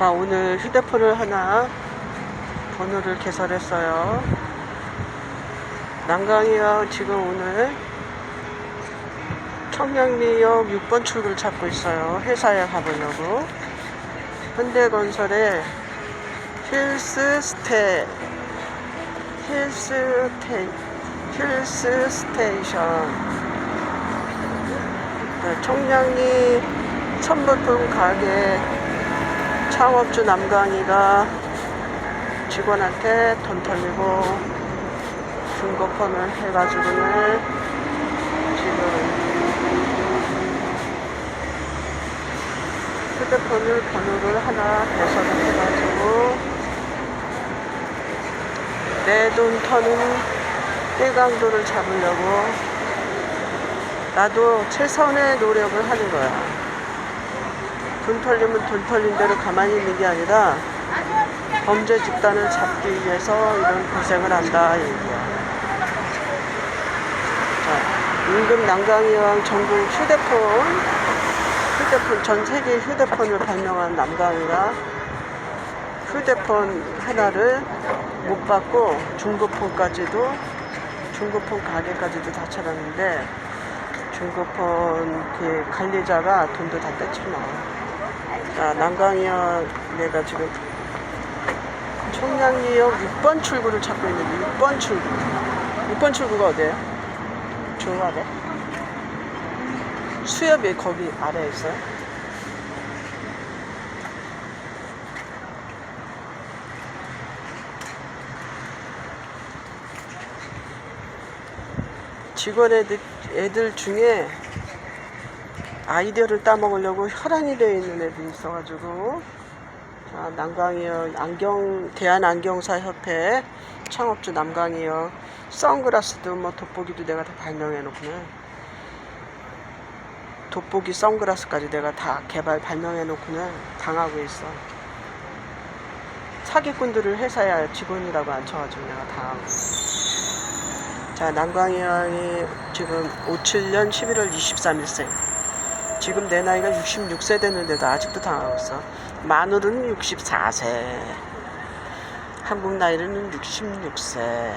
자, 오늘 휴대폰을 하나 번호를 개설했어요. 난강이와 지금 오늘 청량리역 6번 출구를 찾고 있어요. 회사에 가보려고. 현대건설의 힐스 스테, 힐스 스테, 힐스 스테이션. 네, 청량리 천물품 가게 창업주 남강이가 직원한테 돈 털리고 중고폰을 해가지고는 지금 휴대폰을 번호를 하나 개설을 해가지고 내 돈 터는 떼강도를 잡으려고 나도 최선의 노력을 하는 거야. 돈 털리면 돈 털린 대로 가만히 있는 게 아니라 범죄 집단을 잡기 위해서 이런 고생을 한다 이 얘기야. 자, 임금 난강이왕 전국 휴대폰 휴대폰 전 세계 휴대폰을 발명한 남강이가 휴대폰 하나를 못 받고 중고폰까지도 중고폰 가게까지도 다 찾았는데 중고폰 그 관리자가 돈도 다 떼치나. 자, 난강이야 내가 지금 청량리역 6번 출구를 찾고 있는데 6번 출구. 6번 출구가 어디예요? 저 아래? 수협이 거기 아래에 있어요? 직원 애들, 애들 중에 아이디어를 따먹으려고 혈안이 되어 있는 애들이 있어가지고 자, 남강이요 안경 대한 안경사 협회 창업주 남강이요 선글라스도 뭐 돋보기도 내가 다 발명해 놓고는 돋보기 선글라스까지 내가 다 개발 발명해 놓고는 당하고 있어. 사기꾼들을 회사에 직원이라고 앉혀가지고 내가 당하고 자 남강이 형이 지금 57년 11월 23일생 지금 내 나이가 66세 됐는데도 아직도 당하고 있어. 만으로는 64세. 한국 나이로는 66세